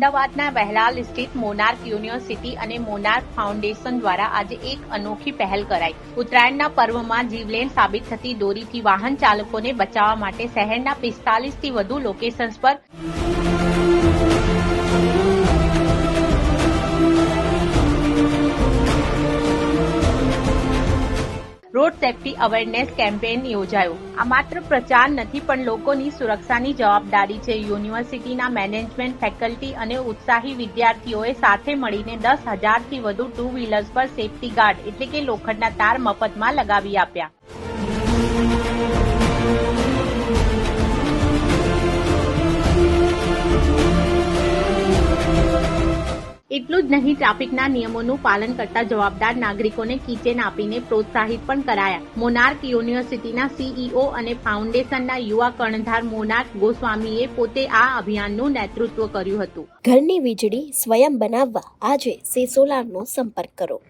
અમદાવાદના વહેલાલ સ્થિત Monarch university અને મોનાર્ક ફાઉન્ડેશન દ્વારા આજે એક અનોખી પહેલ કરાઈ. ઉત્તરાયણના પર્વમાં જીવલેણ સાબિત થતી દોરીથી વાહન ચાલકોને બચાવવા માટે શહેરના પિસ્તાલીસથી વધુ લોકેશન્સ પર રોડ સેફટી અવેરનેસ કેમ્પેન યોજાયો. આ માત્ર પ્રચાર નથી, પણ લોકોની સુરક્ષાની જવાબદારી છે. યુનિવર્સિટીના મેનેજમેન્ટ, ફેકલ્ટી અને ઉત્સાહી વિદ્યાર્થીઓએ સાથે મળીને દસ હજારથી વધુ ટુ વ્હીલર્સ પર સેફટી ગાર્ડ એટલે કે લોખંડના તાર મફતમાં લગાવી આપ્યા. એટલું જ નહીં, ટ્રાફિકના નિયમોનું પાલન કરતા જવાબદાર નાગરિકોને કિચેન આપીને પ્રોત્સાહિત પણ કરાયા. મોનાર્ક યુનિવર્સિટીના સીઈઓ અને ફાઉન્ડેશનના યુવા કર્ણધાર મોનાર્ક ગોસ્વામીએ પોતે આ અભિયાનનું નેતૃત્વ કર્યું હતું. ઘરની વીજળી સ્વયં બનાવવા આજે સે સોલારનો સંપર્ક કરો.